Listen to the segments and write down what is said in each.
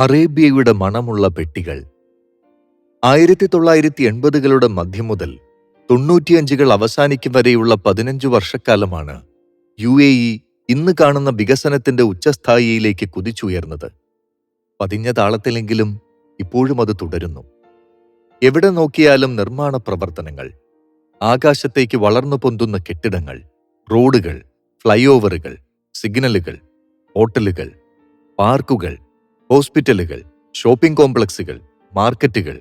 അറേബ്യയുടെ മണമുള്ള പെട്ടികൾ. ആയിരത്തി തൊള്ളായിരത്തി എൺപതുകളുടെ മധ്യം മുതൽ തൊണ്ണൂറ്റിയഞ്ചുകൾ അവസാനിക്കും വരെയുള്ള പതിനഞ്ചു വർഷക്കാലമാണ് യു എ ഇ ഇന്ന് കാണുന്ന വികസനത്തിന്റെ ഉച്ചസ്ഥായിയിലേക്ക് കുതിച്ചുയർന്നത്. പതിഞ്ഞ താളത്തിലെങ്കിലും ഇപ്പോഴും അത് തുടരുന്നു. എവിടെ നോക്കിയാലും നിർമ്മാണ പ്രവർത്തനങ്ങൾ ആകാശത്തേക്ക് വളർന്നു പൊന്തുന്ന കെട്ടിടങ്ങൾ റോഡുകൾ ഫ്ലൈ ഓവറുകൾ സിഗ്നലുകൾ ഹോട്ടലുകൾ പാർക്കുകൾ ഹോസ്പിറ്റലുകൾ ഷോപ്പിംഗ് കോംപ്ലക്സുകൾ മാർക്കറ്റുകൾ.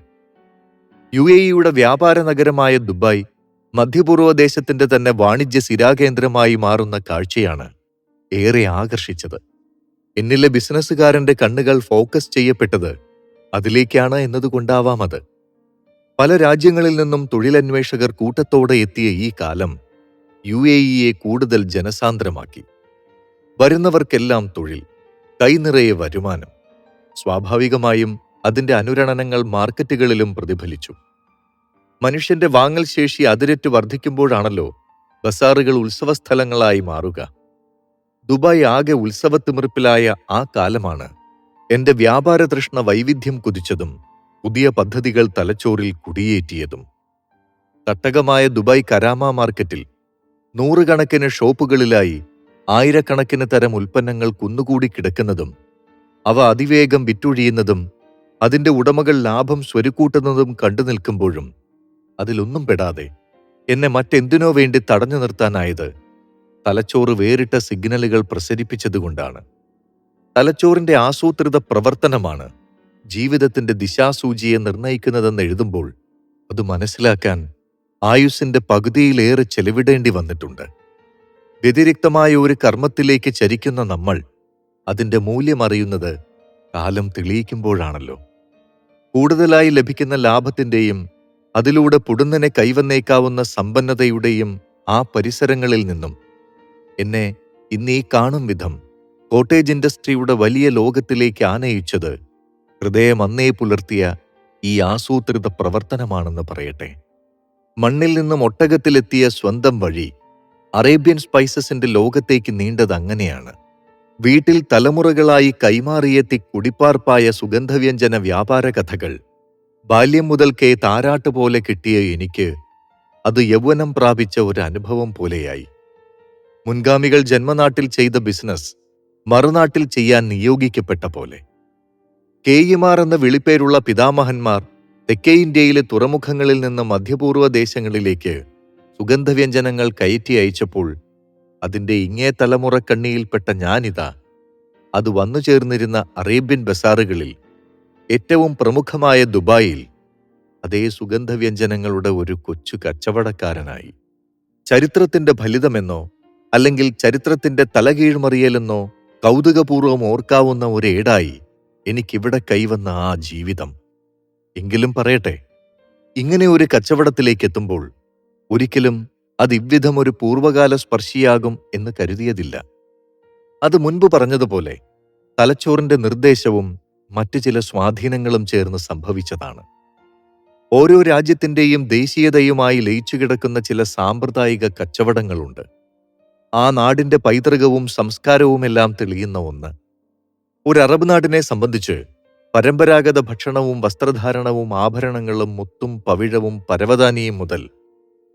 യു എ ഇയുടെ വ്യാപാര നഗരമായ ദുബായ് മധ്യപൂർവ ദേശത്തിന്റെ തന്നെ വാണിജ്യ സിരാകേന്ദ്രമായി മാറുന്ന കാഴ്ചയാണ് ഏറെ ആകർഷിച്ചത്. എന്നിലെ ബിസിനസ്സുകാരന്റെ കണ്ണുകൾ ഫോക്കസ് ചെയ്യപ്പെട്ടത് അതിലേക്കാണ് എന്നതുകൊണ്ടാവാം അത്. പല രാജ്യങ്ങളിൽ നിന്നും തൊഴിലന്വേഷകർ കൂട്ടത്തോടെ എത്തിയ ഈ കാലം യു എ ഇയെ കൂടുതൽ ജനസാന്ദ്രമാക്കി. വരുന്നവർക്കെല്ലാം തൊഴിൽ കൈനിറയെ വരുമാനം സ്വാഭാവികമായും അതിന്റെ അനുരണനങ്ങൾ മാർക്കറ്റുകളിലും പ്രതിഫലിച്ചു. മനുഷ്യന്റെ വാങ്ങൽ ശേഷി അതിരറ്റ് വർദ്ധിക്കുമ്പോഴാണല്ലോ ബസാറുകൾ ഉത്സവസ്ഥലങ്ങളായി മാറുക. ദുബായ് ആകെ ഉത്സവത്തിമിർപ്പിലായ ആ കാലമാണ് എന്റെ വ്യാപാര തൃഷ്ണ വൈവിധ്യം കുതിച്ചതും പുതിയ പദ്ധതികൾ തലച്ചോറിൽ കുടിയേറ്റിയതും. തട്ടകമായ ദുബായ് കരാമ മാർക്കറ്റിൽ നൂറുകണക്കിന് ഷോപ്പുകളിലായി ആയിരക്കണക്കിന് തരം ഉൽപ്പന്നങ്ങൾ കുന്നുകൂടി കിടക്കുന്നതും അവ അതിവേഗം വിറ്റൊഴിയുന്നതും അതിന്റെ ഉടമകൾ ലാഭം സ്വരുക്കൂട്ടുന്നതും കണ്ടു നിൽക്കുമ്പോഴും അതിലൊന്നും പെടാതെ എന്നെ മറ്റെന്തിനോ വേണ്ടി തടഞ്ഞു നിർത്താനായത് തലച്ചോറ് വേറിട്ട സിഗ്നലുകൾ പ്രസരിപ്പിച്ചതുകൊണ്ടാണ്. തലച്ചോറിന്റെ ആസൂത്രിത പ്രവർത്തനമാണ് ജീവിതത്തിന്റെ ദിശാസൂചിയെ നിർണയിക്കുന്നതെന്ന് എഴുതുമ്പോൾ അത് മനസ്സിലാക്കാൻ ആയുസിന്റെ പകുതിയിലേറെ ചെലവിടേണ്ടി വന്നിട്ടുണ്ട്. വ്യതിരിക്തമായ ഒരു കർമ്മത്തിലേക്ക് ചരിക്കുന്ന നമ്മൾ അതിന്റെ മൂല്യമറിയുന്നത് കാലം തെളിയിക്കുമ്പോഴാണല്ലോ. കൂടുതലായി ലഭിക്കുന്ന ലാഭത്തിന്റെയും അതിലൂടെ പുടുന്നനെ കൈവന്നേക്കാവുന്ന സമ്പന്നതയുടെയും ആ പരിസരങ്ങളിൽ നിന്നും എന്നെ ഇന്നീ കാണും വിധം കോട്ടേജ് ഇൻഡസ്ട്രിയുടെ വലിയ ലോകത്തിലേക്ക് ആനയിച്ചത് ഹൃദയം അന്നേ പുലർത്തിയ ഈ ആസൂത്രിത പ്രവർത്തനമാണെന്ന് പറയട്ടെ. മണ്ണിൽ നിന്നും ഒട്ടകത്തിലെത്തിയ സ്വന്തം വഴി അറേബ്യൻ സ്പൈസസിന്റെ ലോകത്തേക്ക് നീണ്ടത് അങ്ങനെയാണ്. വീട്ടിൽ തലമുറകളായി കൈമാറിയെത്തി കുടിപ്പാർപ്പായ സുഗന്ധവ്യഞ്ജന വ്യാപാര കഥകൾ. ബാല്യം മുതൽക്കേ താരാട്ട് പോലെ കിട്ടിയ എനിക്ക് അത് യൗവനം പ്രാപിച്ച ഒരു അനുഭവം പോലെയായി. മുൻഗാമികൾ ജന്മനാട്ടിൽ ചെയ്ത ബിസിനസ് മറുനാട്ടിൽ ചെയ്യാൻ നിയോഗിക്കപ്പെട്ട പോലെ. കേയിമാർ എന്ന വിളിപ്പേരുള്ള പിതാമഹന്മാർ തെക്കേ ഇന്ത്യയിലെ തുറമുഖങ്ങളിൽ നിന്ന് മധ്യപൂർവ ദേശങ്ങളിലേക്ക് സുഗന്ധവ്യഞ്ജനങ്ങൾ കയറ്റി അയച്ചപ്പോൾ അതിന്റെ ഇങ്ങേ തലമുറക്കണ്ണിയിൽപ്പെട്ട ഞാനിതാ. അത് വന്നു ചേർന്നിരുന്ന അറേബ്യൻ ബസാറുകളിൽ ഏറ്റവും പ്രമുഖമായ ദുബായിൽ അതേ സുഗന്ധവ്യഞ്ജനങ്ങളുടെ ഒരു കൊച്ചു കച്ചവടക്കാരനായി. ചരിത്രത്തിന്റെ ഫലിതമെന്നോ അല്ലെങ്കിൽ ചരിത്രത്തിന്റെ തലകീഴ്മറിയലെന്നോ കൗതുകപൂർവം ഓർക്കാവുന്ന ഒരേടായി എനിക്കിവിടെ കൈവന്ന ആ ജീവിതം. എങ്കിലും പറയട്ടെ ഇങ്ങനെ ഒരു കച്ചവടത്തിലേക്കെത്തുമ്പോൾ ഒരിക്കലും അത് ഇவ்விധം ഒരു പൂർവകാല സ്പർശിയാകും എന്ന് കരുതിയതില്ല. അത് മുൻപ് പറഞ്ഞതുപോലെ തലച്ചോറിന്റെ നിർദ്ദേശവും മറ്റു ചില സ്വാധീനങ്ങളും ചേർന്ന് സംഭവിച്ചതാണ്. ഓരോ രാജ്യത്തിന്റെയും ദേശീയതയുമായി ലയിച്ചു കിടക്കുന്ന ചില സാമ്പ്രദായിക കച്ചവടങ്ങളുണ്ട്. ആ നാടിന്റെ പൈതൃകവും സംസ്കാരവുമെല്ലാം തെളിയുന്ന ഒന്ന്. ഒരു അറബ് നാടിനെ സംബന്ധിച്ച് പരമ്പരാഗത ഭക്ഷണവും വസ്ത്രധാരണവും ആഭരണങ്ങളും മുത്തും പവിഴവും പരവതാനിയും മുതൽ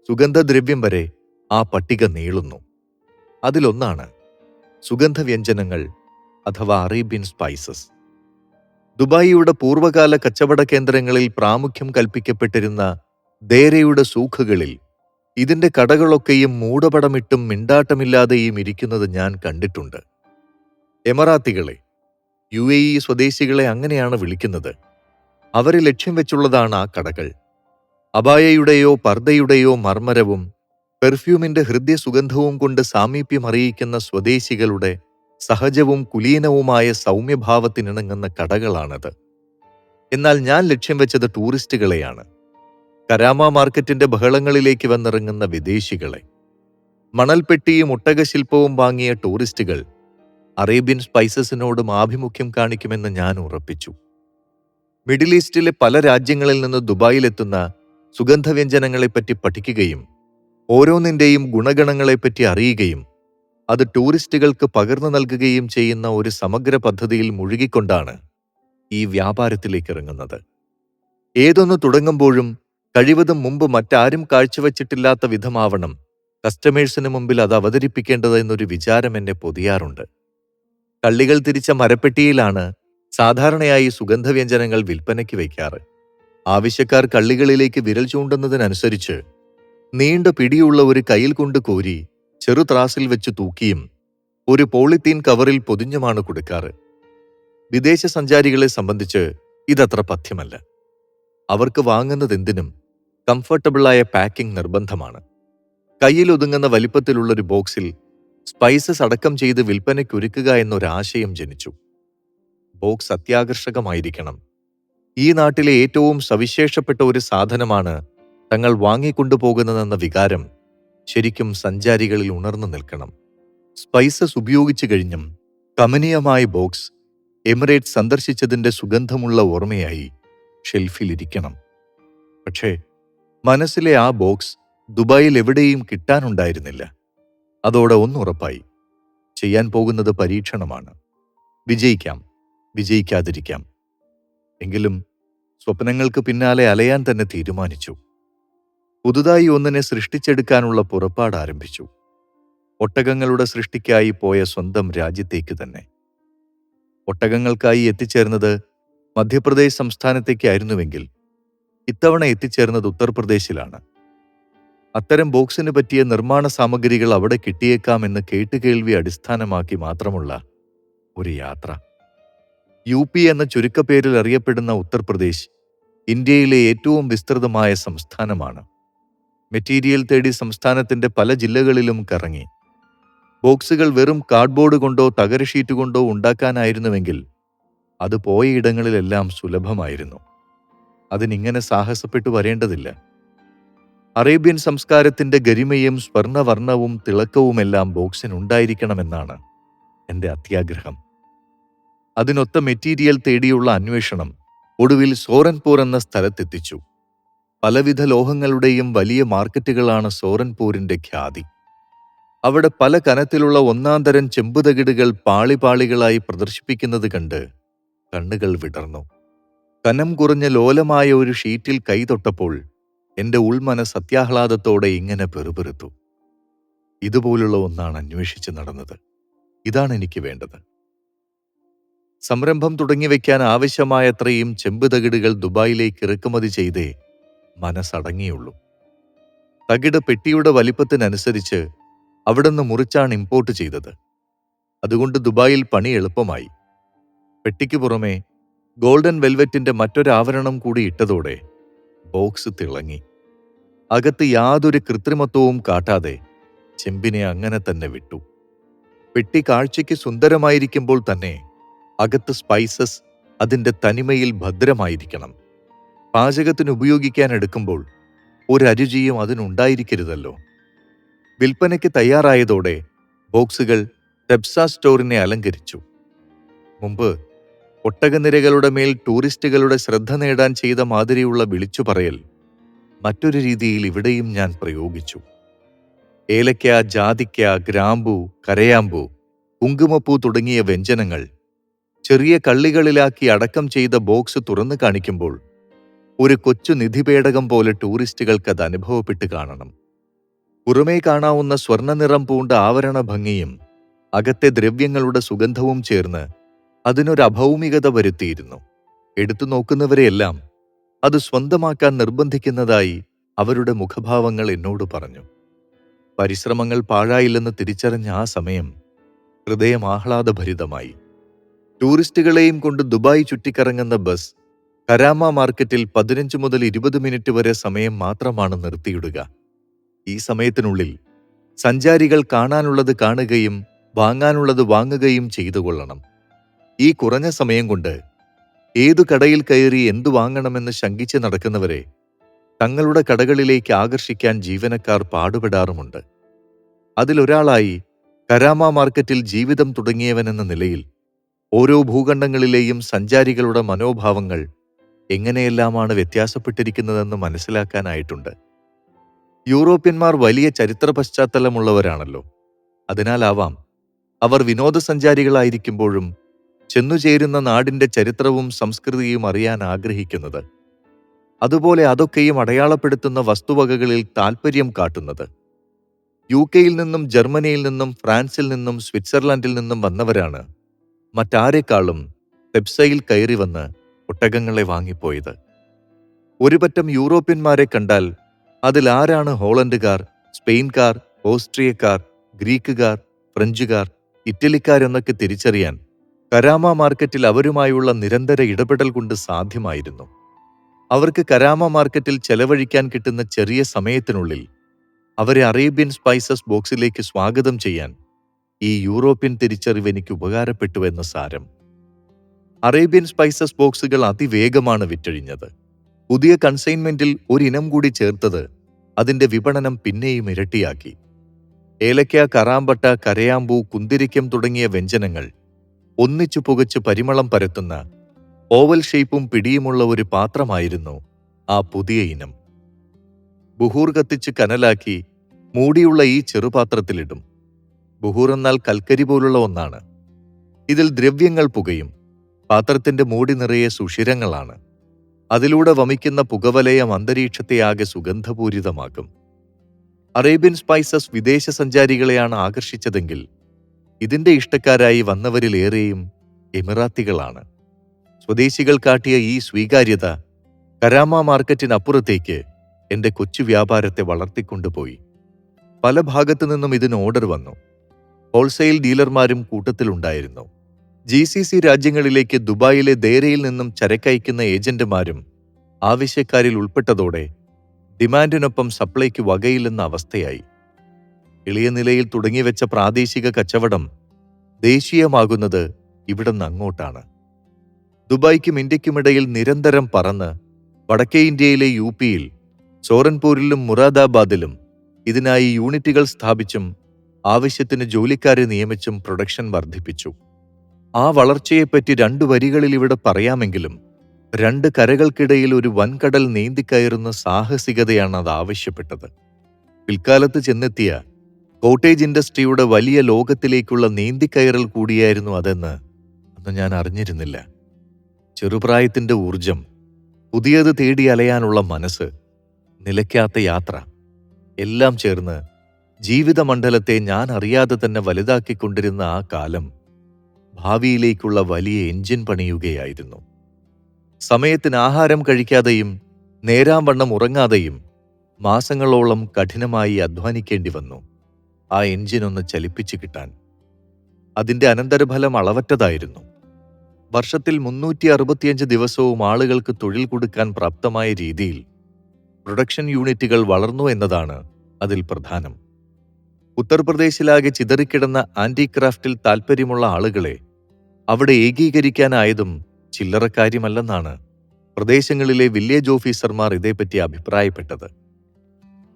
സുഗന്ധദ്രവ്യം വരെ ആ പട്ടിക നീളുന്നു. അതിലൊന്നാണ് സുഗന്ധവ്യഞ്ജനങ്ങൾ അഥവാ അറേബ്യൻ സ്പൈസസ്. ദുബായിയുടെ പൂർവകാല കച്ചവട കേന്ദ്രങ്ങളിൽ പ്രാമുഖ്യം കൽപ്പിക്കപ്പെട്ടിരുന്ന ദേരയുടെ സൂഖുകളിൽ ഇതിന്റെ കടകളൊക്കെയും മൂടപടമിട്ടും മിണ്ടാട്ടമില്ലാതെയും ഇരിക്കുന്നത് ഞാൻ കണ്ടിട്ടുണ്ട്. എമറാത്തികളെ യു എ ഇ സ്വദേശികളെ അങ്ങനെയാണ് വിളിക്കുന്നത്. അവരെ ലക്ഷ്യം വെച്ചുള്ളതാണ് ആ കടകൾ. അബായയുടെയോ പർദ്ദയുടെയോ മർമ്മരവും പെർഫ്യൂമിന്റെ ഹൃദയ സുഗന്ധവും കൊണ്ട് സാമീപ്യം അറിയിക്കുന്ന സ്വദേശികളുടെ സഹജവും കുലീനവുമായ സൗമ്യഭാവത്തിനിണങ്ങുന്ന കടകളാണത്. എന്നാൽ ഞാൻ ലക്ഷ്യം വെച്ചത് ടൂറിസ്റ്റുകളെയാണ്. കരാമ മാർക്കറ്റിന്റെ ബഹളങ്ങളിലേക്ക് വന്നിറങ്ങുന്ന വിദേശികളെ. മണൽപ്പെട്ടിയും ഒട്ടകശില്പവും വാങ്ങിയ ടൂറിസ്റ്റുകൾ അറേബ്യൻ സ്പൈസസിനോടും ആഭിമുഖ്യം കാണിക്കുമെന്ന് ഞാൻ ഉറപ്പിച്ചു. മിഡിൽ ഈസ്റ്റിലെ പല രാജ്യങ്ങളിൽ നിന്ന് ദുബായിലെത്തുന്ന സുഗന്ധവ്യഞ്ജനങ്ങളെപ്പറ്റി പഠിക്കുകയും ഓരോന്നിന്റെയും ഗുണഗണങ്ങളെപ്പറ്റി അറിയുകയും അത് ടൂറിസ്റ്റുകൾക്ക് പകർന്നു നൽകുകയും ചെയ്യുന്ന ഒരു സമഗ്ര പദ്ധതിയിൽ മുഴുകിക്കൊണ്ടാണ് ഈ വ്യാപാരത്തിലേക്ക് ഇറങ്ങുന്നത്. ഏതൊന്ന് തുടങ്ങുമ്പോഴും കഴിവതും മുമ്പ് മറ്റാരും കാഴ്ചവച്ചിട്ടില്ലാത്ത വിധമാവണം കസ്റ്റമേഴ്സിന് മുമ്പിൽ അത് അവതരിപ്പിക്കേണ്ടത് എന്നൊരു വിചാരം എന്നെ പൊതിയാറുണ്ട്. കള്ളികൾ തിരിച്ച മരപ്പെട്ടിയിലാണ് സാധാരണയായി സുഗന്ധവ്യഞ്ജനങ്ങൾ വിൽപ്പനയ്ക്ക് വയ്ക്കാറ്. ആവശ്യക്കാർ കള്ളികളിലേക്ക് വിരൽ ചൂണ്ടുന്നതിനനുസരിച്ച് നീണ്ട പിടിയുള്ള ഒരു കയ്യിൽ കൊണ്ട് കോരി ചെറുത്രാസിൽ വെച്ച് തൂക്കിയും ഒരു പോളിത്തീൻ കവറിൽ പൊതിഞ്ഞുമാണ് കൊടുക്കാറ്. വിദേശ സഞ്ചാരികളെ സംബന്ധിച്ച് ഇതത്ര പഥ്യമല്ല. അവർക്ക് വാങ്ങുന്നതെന്തിനും കംഫർട്ടബിളായ പാക്കിംഗ് നിർബന്ധമാണ്. കയ്യിൽ ഒതുങ്ങുന്ന വലിപ്പത്തിലുള്ളൊരു ബോക്സിൽ സ്പൈസസ് അടക്കം ചെയ്ത് വിൽപ്പനയ്ക്കൊരുക്കുക എന്നൊരാശയം ജനിച്ചു. ബോക്സ് അത്യാകർഷകമായിരിക്കണം. ഈ നാട്ടിലെ ഏറ്റവും സവിശേഷപ്പെട്ട ഒരു സാധനമാണ് തങ്ങൾ വാങ്ങിക്കൊണ്ടുപോകുന്നതെന്ന വികാരം ശരിക്കും സഞ്ചാരികളിൽ ഉണർന്നു നിൽക്കണം. സ്പൈസസ് ഉപയോഗിച്ചു കഴിഞ്ഞും കമനീയമായ ബോക്സ് എമിറേറ്റ് സന്ദർശിച്ചതിന്റെ സുഗന്ധമുള്ള ഓർമ്മയായി ഷെൽഫിലിരിക്കണം പക്ഷേ മനസ്സിലെ ആ ബോക്സ് ദുബായിൽ എവിടെയും കിട്ടാനുണ്ടായിരുന്നില്ല. അതോടെ ഒന്നുറപ്പായി. ചെയ്യാൻ പോകുന്നത് പരീക്ഷണമാണ്. വിജയിക്കാം. വിജയിക്കാതിരിക്കാം. എങ്കിലും സ്വപ്നങ്ങൾക്ക് പിന്നാലെ അലയാൻ തന്നെ തീരുമാനിച്ചു. പുതുതായി ഒന്നിനെ സൃഷ്ടിച്ചെടുക്കാനുള്ള പുറപ്പാട് ആരംഭിച്ചു. ഒട്ടകങ്ങളുടെ സൃഷ്ടിക്കായി പോയ സ്വന്തം രാജ്യത്തേക്ക് തന്നെ. ഒട്ടകങ്ങൾക്കായി എത്തിച്ചേർന്നത് മധ്യപ്രദേശ് സംസ്ഥാനത്തേക്കായിരുന്നുവെങ്കിൽ ഇത്തവണ എത്തിച്ചേർന്നത് ഉത്തർപ്രദേശിലാണ്. അത്തരം ബോക്സിന് പറ്റിയ നിർമ്മാണ സാമഗ്രികൾ അവിടെ കിട്ടിയേക്കാമെന്ന് കേട്ടുകേൾവി അടിസ്ഥാനമാക്കി മാത്രമുള്ള ഒരു യാത്ര. യു പി എന്ന ചുരുക്കപ്പേരിൽ അറിയപ്പെടുന്ന ഉത്തർപ്രദേശ് ഇന്ത്യയിലെ ഏറ്റവും വിസ്തൃതമായ സംസ്ഥാനമാണ്. മെറ്റീരിയൽ തേടി സംസ്ഥാനത്തിന്റെ പല ജില്ലകളിലും കറങ്ങി. ബോക്സുകൾ വെറും കാർഡ്ബോർഡ് കൊണ്ടോ തകര ഷീറ്റ് കൊണ്ടോ ഉണ്ടാക്കാനായിരുന്നുവെങ്കിൽ അത് പോയ ഇടങ്ങളിലെല്ലാം സുലഭമായിരുന്നു. അതിനിങ്ങനെ സാഹസപ്പെട്ടു വരേണ്ടതില്ല. അറേബ്യൻ സംസ്കാരത്തിന്റെ ഗരിമയും സ്വർണവർണവും തിളക്കവുമെല്ലാം ബോക്സിനുണ്ടായിരിക്കണമെന്നാണ് എന്റെ അത്യാഗ്രഹം. അതിനൊത്ത മെറ്റീരിയൽ തേടിയുള്ള അന്വേഷണം ഒടുവിൽ സോറൻപൂർ എന്ന സ്ഥലത്തെത്തിച്ചു. പലവിധ ലോഹങ്ങളുടെയും വലിയ മാർക്കറ്റുകളാണ് സോറൻപൂരിന്റെ ഖ്യാതി. അവിടെ പല കനത്തിലുള്ള ഒന്നാന്തരം ചെമ്പുതകിടുകൾ പാളിപാളികളായി പ്രദർശിപ്പിക്കുന്നത് കണ്ട് കണ്ണുകൾ വിടർന്നു. കനം കുറഞ്ഞ ലോലമായ ഒരു ഷീറ്റിൽ കൈതൊട്ടപ്പോൾ എന്റെ ഉൾമന സത്യാഹ്ലാദത്തോടെ ഇങ്ങനെ പെറുപെറുത്തു. ഇതുപോലുള്ള ഒന്നാണ് അന്വേഷിച്ച് നടന്നത്. ഇതാണ് എനിക്ക് വേണ്ടത്. സംരംഭം തുടങ്ങി തുടങ്ങിവെക്കാൻ ആവശ്യമായത്രയും ചെമ്പ് തകിടുകൾ ദുബായിലേക്ക് ഇറക്കുമതി ചെയ്തേ മനസ്സടങ്ങിയുള്ളൂ. തകിട് പെട്ടിയുടെ വലിപ്പത്തിനനുസരിച്ച് അവിടുന്ന് മുറിച്ചാണ് ഇമ്പോർട്ട് ചെയ്തത്. അതുകൊണ്ട് ദുബായിൽ പണി എളുപ്പമായി. പെട്ടിക്ക് പുറമെ ഗോൾഡൻ വെൽവെറ്റിന്റെ മറ്റൊരാവരണം കൂടി ഇട്ടതോടെ ബോക്സ് തിളങ്ങി. അകത്ത് യാതൊരു കൃത്രിമത്വവും കാട്ടാതെ ചെമ്പിനെ അങ്ങനെ തന്നെ വിട്ടു. പെട്ടി കാഴ്ചയ്ക്ക് സുന്ദരമായിരിക്കുമ്പോൾ തന്നെ അകത്ത് സ്പൈസസ് അതിന്റെ തനിമയിൽ ഭദ്രമായിരിക്കണം. പാചകത്തിന് ഉപയോഗിക്കാൻ എടുക്കുമ്പോൾ ഒരരുചിയും അതിനുണ്ടായിരിക്കരുതല്ലോ. വിൽപ്പനയ്ക്ക് തയ്യാറായതോടെ ബോക്സുകൾ ടെപ്സ സ്റ്റോറിനെ അലങ്കരിച്ചു. മുമ്പ് ഒട്ടകനിരകളുടെ മേൽ ടൂറിസ്റ്റുകളുടെ ശ്രദ്ധ നേടാൻ ചെയ്ത മാതിരിയുള്ള വിളിച്ചുപറയൽ മറ്റൊരു രീതിയിൽ ഇവിടെയും ഞാൻ പ്രയോഗിച്ചു. ഏലക്ക ജാതിക്ക ഗ്രാമ്പു കരയാമ്പു കുങ്കുമപ്പൂ തുടങ്ങിയ വ്യഞ്ജനങ്ങൾ ചെറിയ കള്ളികളിലാക്കി അടക്കം ചെയ്ത ബോക്സ് തുറന്നു കാണിക്കുമ്പോൾ ഒരു കൊച്ചു നിധിപേടകം പോലെ ടൂറിസ്റ്റുകൾക്ക് അത് അനുഭവപ്പെട്ട് കാണണം. പുറമേ കാണാവുന്ന സ്വർണനിറം പൂണ്ട ആവരണ ഭംഗിയും അകത്തെ ദ്രവ്യങ്ങളുടെ സുഗന്ധവും ചേർന്ന് അതിനൊരു അഭൗമികത വരുത്തിയിരുന്നു. എടുത്തു നോക്കുന്നവരെയെല്ലാം അത് സ്വന്തമാക്കാൻ നിർബന്ധിക്കുന്നതായി അവരുടെ മുഖഭാവങ്ങൾ എന്നോട് പറഞ്ഞു. പരിശ്രമങ്ങൾ പാഴായില്ലെന്ന് തിരിച്ചറിഞ്ഞ ആ സമയം ഹൃദയം ആഹ്ലാദഭരിതമായി ടൂറിസ്റ്റുകളെയും കൊണ്ട് ദുബായ് ചുറ്റിക്കറങ്ങുന്ന ബസ് കരാമ മാർക്കറ്റിൽ പതിനഞ്ച് മുതൽ ഇരുപത് മിനിറ്റ് വരെ സമയം മാത്രമാണ് നിർത്തിയിടുക. ഈ സമയത്തിനുള്ളിൽ സഞ്ചാരികൾ കാണാനുള്ളത് കാണുകയും വാങ്ങാനുള്ളത് വാങ്ങുകയും ചെയ്തു കൊള്ളണം. ഈ കുറഞ്ഞ സമയം കൊണ്ട് ഏതു കടയിൽ കയറി എന്തു വാങ്ങണമെന്ന് ശങ്കിച്ച് നടക്കുന്നവരെ തങ്ങളുടെ കടകളിലേക്ക് ആകർഷിക്കാൻ ജീവനക്കാർ പാടുപെടാറുമുണ്ട്. അതിലൊരാളായി കരാമ മാർക്കറ്റിൽ ജീവിതം തുടങ്ങിയവനെന്ന നിലയിൽ ഓരോ ഭൂഖണ്ഡങ്ങളിലെയും സഞ്ചാരികളുടെ മനോഭാവങ്ങൾ എങ്ങനെയെല്ലാമാണ് വ്യത്യാസപ്പെട്ടിരിക്കുന്നതെന്ന് മനസ്സിലാക്കാനായിട്ടുണ്ട്. യൂറോപ്യന്മാർ വലിയ ചരിത്ര പശ്ചാത്തലമുള്ളവരാണല്ലോ. അതിനാലാവാം അവർ വിനോദസഞ്ചാരികളായിരിക്കുമ്പോഴും ചെന്നുചേരുന്ന നാടിന്റെ ചരിത്രവും സംസ്കൃതിയും അറിയാൻ ആഗ്രഹിക്കുന്നത്. അതുപോലെ അതൊക്കെയും അടയാളപ്പെടുത്തുന്ന വസ്തുവകകളിൽ താൽപ്പര്യം കാട്ടുന്നത്. യു കെയിൽ നിന്നും ജർമ്മനിയിൽ നിന്നും ഫ്രാൻസിൽ നിന്നും സ്വിറ്റ്സർലൻഡിൽ നിന്നും വന്നവരാണ്. മറ്റാരെക്കാളും പെപ്സയിൽ കയറി വന്ന് ഒട്ടകങ്ങളെ വാങ്ങിപ്പോയത്. ഒരുപറ്റം യൂറോപ്യന്മാരെ കണ്ടാൽ അതിലാരാണ് ഹോളണ്ടുകാർ സ്പെയിൻകാർ ഓസ്ട്രിയക്കാർ ഗ്രീക്കുകാർ ഫ്രഞ്ചുകാർ ഇറ്റലിക്കാരെന്നൊക്കെ തിരിച്ചറിയാൻ കരാമ മാർക്കറ്റിൽ അവരുമായുള്ള നിരന്തര ഇടപെടൽ കൊണ്ട് സാധ്യമായിരുന്നു. അവർക്ക് കരാമ മാർക്കറ്റിൽ ചെലവഴിക്കാൻ കിട്ടുന്ന ചെറിയ സമയത്തിനുള്ളിൽ അവരെ അറേബ്യൻ സ്പൈസസ് ബോക്സിലേക്ക് സ്വാഗതം ചെയ്യാൻ ഈ യൂറോപ്യൻ തിരിച്ചറിവ് എനിക്ക് ഉപകാരപ്പെട്ടുവെന്ന് സാരം. അറേബ്യൻ സ്പൈസസ് ബോക്സുകൾ അതിവേഗമാണ് വിറ്റഴിഞ്ഞത്. പുതിയ കൺസൈൻമെന്റിൽ ഒരിനം കൂടി ചേർത്തത് അതിന്റെ വിപണനം പിന്നെയും ഇരട്ടിയാക്കി. ഏലക്ക കറാമ്പട്ട കരയാമ്പൂ കുന്തിരിക്കം തുടങ്ങിയ വ്യഞ്ജനങ്ങൾ ഒന്നിച്ചു പുകച്ച് പരിമളം പരത്തുന്ന ഓവൽ ഷേപ്പും പിടിയുമുള്ള ഒരു പാത്രമായിരുന്നു ആ പുതിയ ഇനം. ബുഹൂർ കത്തിച്ച് കനലാക്കി മൂടിയുള്ള ഈ ചെറുപാത്രത്തിലിടും. ബുഹൂർ എന്നാൽ കൽക്കരി പോലുള്ള ഒന്നാണ്. ഇതിൽ ദ്രവ്യങ്ങൾ പുകയും പാത്രത്തിന്റെ മൂടി നിറയെ സുഷിരങ്ങളാണ്. അതിലൂടെ വമിക്കുന്ന പുകവലയം അന്തരീക്ഷത്തെ ആകെ സുഗന്ധപൂരിതമാക്കും. അറേബ്യൻ സ്പൈസസ് വിദേശ സഞ്ചാരികളെയാണ് ആകർഷിച്ചതെങ്കിൽ ഇതിന്റെ ഇഷ്ടക്കാരായി വന്നവരിലേറെയും എമിറാത്തികളാണ്. സ്വദേശികൾ കാട്ടിയ ഈ സ്വീകാര്യത കരാമ മാർക്കറ്റിനപ്പുറത്തേക്ക് എന്റെ കൊച്ചു വ്യാപാരത്തെ വളർത്തിക്കൊണ്ടുപോയി. പല ഭാഗത്തു നിന്നും ഇതിന് ഓർഡർ വന്നു. ഹോൾസെയിൽ ഡീലർമാരും കൂട്ടത്തിലുണ്ടായിരുന്നു. ജി സി സി രാജ്യങ്ങളിലേക്ക് ദുബായിലെ ദേരയിൽ നിന്നും ചരക്കയക്കുന്ന ഏജന്റുമാരും ആവശ്യക്കാരിൽ ഉൾപ്പെട്ടതോടെ ഡിമാൻഡിനൊപ്പം സപ്ലൈക്ക് വകയില്ലെന്ന അവസ്ഥയായി. ഇളിയ നിലയിൽ തുടങ്ങിവെച്ച പ്രാദേശിക കച്ചവടം ദേശീയമാകുന്നത് ഇവിടുന്ന് അങ്ങോട്ടാണ്. ദുബായ്ക്കും ഇന്ത്യക്കുമിടയിൽ നിരന്തരം പറന്ന് വടക്കേ ഇന്ത്യയിലെ യു പിയിൽ സോറൻപൂരിലും മുറാദാബാദിലും ഇതിനായി യൂണിറ്റുകൾ സ്ഥാപിച്ചും ആവശ്യത്തിന് ജോലിക്കാരെ നിയമിച്ചും പ്രൊഡക്ഷൻ വർദ്ധിപ്പിച്ചു. ആ വളർച്ചയെപ്പറ്റി രണ്ടു വരികളിൽ ഇവിടെ പറയാമെങ്കിലും രണ്ട് കരകൾക്കിടയിൽ ഒരു വൻകടൽ നീന്തിക്കയറുന്ന സാഹസികതയാണ് അത് ആവശ്യപ്പെട്ടത്. പിൽക്കാലത്ത് ചെന്നെത്തിയ കോട്ടേജ് ഇൻഡസ്ട്രിയുടെ വലിയ ലോകത്തിലേക്കുള്ള നീന്തിക്കയറൽ കൂടിയായിരുന്നു അതെന്ന് അന്ന് ഞാൻ അറിഞ്ഞിരുന്നില്ല. ചെറുപ്രായത്തിന്റെ ഊർജം പുതിയത് തേടി അലയാനുള്ള മനസ്സ് നിലയ്ക്കാത്ത യാത്ര എല്ലാം ചേർന്ന് ജീവിതമണ്ഡലത്തെ ഞാൻ അറിയാതെ തന്നെ വലുതാക്കിക്കൊണ്ടിരുന്ന ആ കാലം ഭാവിയിലേക്കുള്ള വലിയ എഞ്ചിൻ പണിയുകയായിരുന്നു. സമയത്തിന് ആഹാരം കഴിക്കാതെയും നേരാംവണ്ണം ഉറങ്ങാതെയും മാസങ്ങളോളം കഠിനമായി അധ്വാനിക്കേണ്ടി വന്നു ആ എഞ്ചിനൊന്ന് ചലിപ്പിച്ചു കിട്ടാൻ. അതിന്റെ അനന്തരഫലം അളവറ്റതായിരുന്നു. വർഷത്തിൽ മുന്നൂറ്റി അറുപത്തിയഞ്ച് ദിവസവും ആളുകൾക്ക് തൊഴിൽ കൊടുക്കാൻ പ്രാപ്തമായ രീതിയിൽ പ്രൊഡക്ഷൻ യൂണിറ്റുകൾ വളർന്നു എന്നതാണ് അതിൽ പ്രധാനം. ഉത്തർപ്രദേശിലാകെ ചിതറിക്കിടന്ന ആന്റിക്രാഫ്റ്റിൽ താൽപ്പര്യമുള്ള ആളുകളെ അവിടെ ഏകീകരിക്കാനായതും ചില്ലറക്കാര്യമല്ലെന്നാണ് പ്രദേശങ്ങളിലെ വില്ലേജ് ഓഫീസർമാർ ഇതേപ്പറ്റി അഭിപ്രായപ്പെട്ടത്.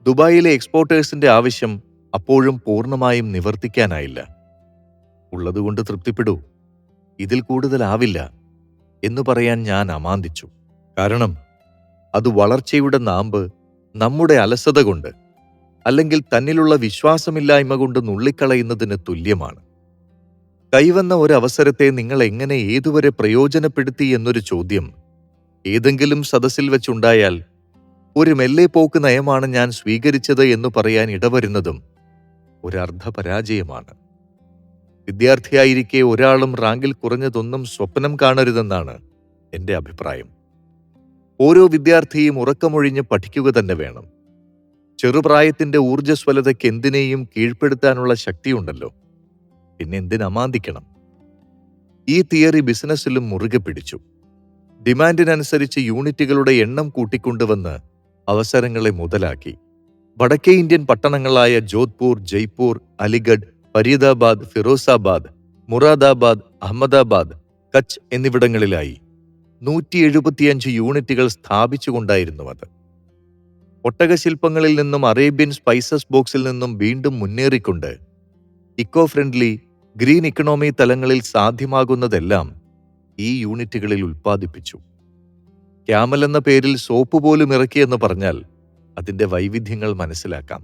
ദുബായിലെ എക്സ്പോർട്ടേഴ്സിന്റെ ആവശ്യം അപ്പോഴും പൂർണമായും നിവർത്തിക്കാനായില്ല. ഉള്ളതുകൊണ്ട് തൃപ്തിപ്പെടൂ. ഇതിൽ കൂടുതലാവില്ല എന്നു പറയാൻ ഞാൻ അമാന്തിച്ചു. കാരണം അത് വളർച്ചയുടെ നാമ്പ് നമ്മുടെ അലസത കൊണ്ട് അല്ലെങ്കിൽ തന്നിലുള്ള വിശ്വാസമില്ലായ്മ കൊണ്ട് നുള്ളിക്കളയുന്നതിന് തുല്യമാണ്. കൈവന്ന ഒരവസരത്തെ നിങ്ങൾ എങ്ങനെ ഏതുവരെ പ്രയോജനപ്പെടുത്തി എന്നൊരു ചോദ്യം ഏതെങ്കിലും സദസ്സിൽ വെച്ചുണ്ടായാൽ ഒരു മെല്ലെ പോക്ക് നയമാണ് ഞാൻ സ്വീകരിച്ചത് എന്ന് പറയാൻ ഇടവരുന്നതും ഒരർദ്ധ പരാജയമാണ് വിദ്യാർത്ഥിയായിരിക്കെ ഒരാളും റാങ്കിൽ കുറഞ്ഞതൊന്നും സ്വപ്നം കാണരുതെന്നാണ് എന്റെ അഭിപ്രായം. ഓരോ വിദ്യാർത്ഥിയും ഉറക്കമൊഴിഞ്ഞ് പഠിക്കുക തന്നെ വേണം. ചെറുപ്രായത്തിന്റെ ഊർജസ്വലതയ്ക്ക് എന്തിനേയും കീഴ്പ്പെടുത്താനുള്ള ശക്തിയുണ്ടല്ലോ. പിന്നെ എന്തിനമാന്തിക്കണം ഈ തിയറി ബിസിനസ്സിലും മുറുകെ പിടിച്ചു. ഡിമാൻഡിനനുസരിച്ച് യൂണിറ്റുകളുടെ എണ്ണം കൂട്ടിക്കൊണ്ടുവന്ന് അവസരങ്ങളെ മുതലാക്കി. വടക്കേ ഇന്ത്യൻ പട്ടണങ്ങളായ ജോധ്പൂർ ജയ്പൂർ അലിഗഡ് ഫരീദാബാദ് ഫിറോസാബാദ് മുറാദാബാദ് അഹമ്മദാബാദ് കച്ച് എന്നിവിടങ്ങളിലായി. നൂറ്റി എഴുപത്തിയഞ്ച് യൂണിറ്റുകൾ സ്ഥാപിച്ചുകൊണ്ടായിരുന്നു അത്. ഒട്ടകശില്പങ്ങളിൽ നിന്നും അറേബ്യൻ സ്പൈസസ് ബോക്സിൽ നിന്നും വീണ്ടും മുന്നേറിക്കൊണ്ട് ഇക്കോ ഫ്രണ്ട്ലി ഗ്രീൻ ഇക്കണോമി തലങ്ങളിൽ സാധ്യമാകുന്നതെല്ലാം ഈ യൂണിറ്റുകളിൽ ഉൽപ്പാദിപ്പിച്ചു. ക്യാമൽ എന്ന പേരിൽ സോപ്പ് പോലും ഇറക്കിയെന്ന് പറഞ്ഞാൽ അതിന്റെ വൈവിധ്യങ്ങൾ മനസ്സിലാക്കാം.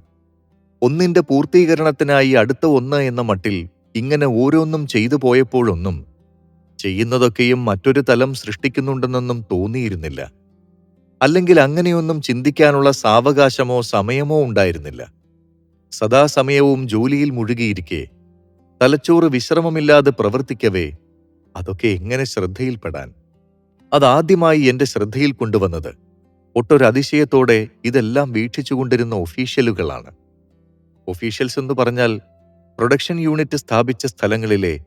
ഒന്നിന്റെ പൂർത്തീകരണത്തിനായി അടുത്ത ഒന്ന് എന്ന മട്ടിൽ ഇങ്ങനെ ഓരോന്നും ചെയ്തു പോയപ്പോഴൊന്നും ചെയ്യുന്നതൊക്കെയും മറ്റൊരു തലം സൃഷ്ടിക്കുന്നുണ്ടെന്നൊന്നും തോന്നിയിരുന്നില്ല. അല്ലെങ്കിൽ അങ്ങനെയൊന്നും ചിന്തിക്കാനുള്ള സാവകാശമോ സമയമോ ഉണ്ടായിരുന്നില്ല. സദാസമയവും ജോലിയിൽ മുഴുകിയിരിക്കെ തലച്ചോറ് വിശ്രമമില്ലാതെ പ്രവർത്തിക്കവേ അതൊക്കെ എങ്ങനെ ശ്രദ്ധയിൽപ്പെടാൻ? അതാദ്യമായി എന്റെ ശ്രദ്ധയിൽ കൊണ്ടുവന്നത് ഒട്ടൊരതിശയത്തോടെ ഇതെല്ലാം വീക്ഷിച്ചുകൊണ്ടിരുന്ന ഒഫീഷ്യലുകളാണ്. ഒഫീഷ്യൽസ് എന്ന് പറഞ്ഞാൽ പ്രൊഡക്ഷൻ യൂണിറ്റ് സ്ഥാപിച്ച സ്ഥലങ്ങളിലെ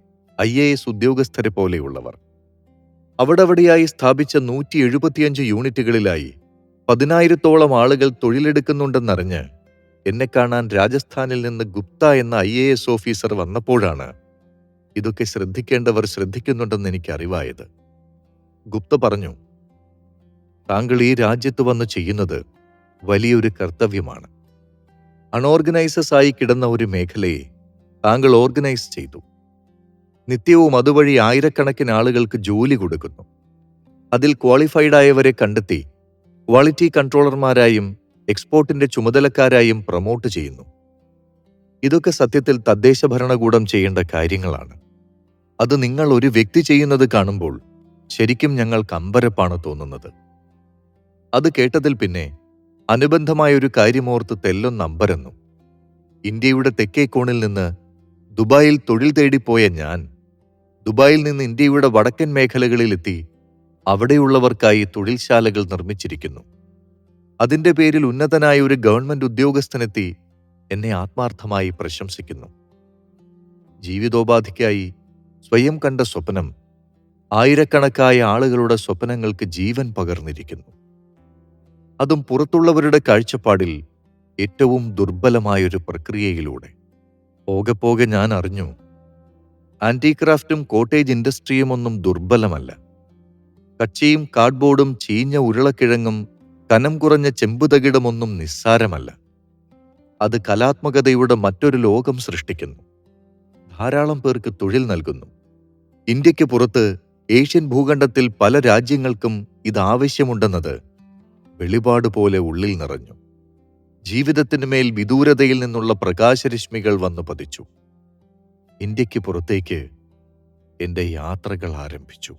ഐ ഉദ്യോഗസ്ഥരെ പോലെയുള്ളവർ. അവിടവിടെയായി സ്ഥാപിച്ച നൂറ്റി എഴുപത്തിയഞ്ച് യൂണിറ്റുകളിലായി പതിനായിരത്തോളം ആളുകൾ തൊഴിലെടുക്കുന്നുണ്ടെന്നറിഞ്ഞ് എന്നെ കാണാൻ രാജസ്ഥാനിൽ നിന്ന് ഗുപ്ത എന്ന ഐ എ എസ് ഓഫീസർ വന്നപ്പോഴാണ് ഇതൊക്കെ ശ്രദ്ധിക്കേണ്ടവർ ശ്രദ്ധിക്കുന്നുണ്ടെന്ന് എനിക്ക് അറിവായത് ഗുപ്ത പറഞ്ഞു താങ്കൾ ഈ രാജ്യത്ത് വന്ന് ചെയ്യുന്നത് വലിയൊരു കർത്തവ്യമാണ്. അൺഓർഗനൈസസ് ആയി കിടന്ന ഒരു മേഖലയെ താങ്കൾ ഓർഗനൈസ് ചെയ്തു. നിത്യവും അതുവഴി ആയിരക്കണക്കിന് ആളുകൾക്ക് ജോലി കൊടുക്കുന്നു. അതിൽ ക്വാളിഫൈഡ് ആയവരെ കണ്ടെത്തി ക്വാളിറ്റി കൺട്രോളർമാരായും എക്സ്പോർട്ടിന്റെ ചുമതലക്കാരായും പ്രൊമോട്ട് ചെയ്യുന്നു. ഇതൊക്കെ സത്യത്തിൽ തദ്ദേശ ഭരണകൂടം ചെയ്യേണ്ട കാര്യങ്ങളാണ്. അത് നിങ്ങൾ ഒരു വ്യക്തി ചെയ്യുന്നത് കാണുമ്പോൾ ശരിക്കും ഞങ്ങൾ അമ്പരപ്പാണ് തോന്നുന്നത്. അത് കേട്ടതിൽ പിന്നെ അനുബന്ധമായൊരു കാര്യമോർത്ത് തെല്ലൊന്നമ്പരന്നു ഇന്ത്യയുടെ തെക്കേ കോണിൽ നിന്ന് ദുബായിൽ തൊഴിൽ തേടിപ്പോയ ഞാൻ ദുബായിൽ നിന്ന് ഇന്ത്യയുടെ വടക്കൻ മേഖലകളിലെത്തി അവിടെയുള്ളവർക്കായി തൊഴിൽശാലകൾ നിർമ്മിച്ചിരിക്കുന്നു. അതിന്റെ പേരിൽ ഉന്നതനായ ഒരു ഗവൺമെന്റ് ഉദ്യോഗസ്ഥനെത്തി എന്നെ ആത്മാർത്ഥമായി പ്രശംസിക്കുന്നു. ജീവിതോപാധിക്കായി സ്വയം കണ്ട സ്വപ്നം ആയിരക്കണക്കായ ആളുകളുടെ സ്വപ്നങ്ങൾക്ക് ജീവൻ പകർന്നിരിക്കുന്നു. അതും പുറത്തുള്ളവരുടെ കാഴ്ചപ്പാടിൽ ഏറ്റവും ദുർബലമായൊരു പ്രക്രിയയിലൂടെ. പോകെ പോകെ ഞാൻ അറിഞ്ഞു ആന്റിക്രാഫ്റ്റും കോട്ടേജ് ഇൻഡസ്ട്രിയും ഒന്നും ദുർബലമല്ല. കച്ചിയും കാർഡ്ബോർഡും ചീഞ്ഞ ഉരുളക്കിഴങ്ങും കനം കുറഞ്ഞ ചെമ്പുതകിടുമൊന്നും നിസ്സാരമല്ല. അത് കലാത്മകതയുടെ മറ്റൊരു ലോകം സൃഷ്ടിക്കുന്നു. ധാരാളം പേർക്ക് തൊഴിൽ നൽകുന്നു. ഇന്ത്യയ്ക്ക് പുറത്ത് ഏഷ്യൻ ഭൂഖണ്ഡത്തിൽ പല രാജ്യങ്ങൾക്കും ഇത് ആവശ്യമുണ്ടെന്നത് വെളിപാട് പോലെ ഉള്ളിൽ നിറഞ്ഞു. ജീവിതത്തിനുമേൽ വിദൂരതയിൽ നിന്നുള്ള പ്രകാശരശ്മികൾ വന്നു പതിച്ചു. ഇന്ത്യയ്ക്ക് പുറത്തേക്ക് എന്റെ യാത്രകൾ ആരംഭിച്ചു.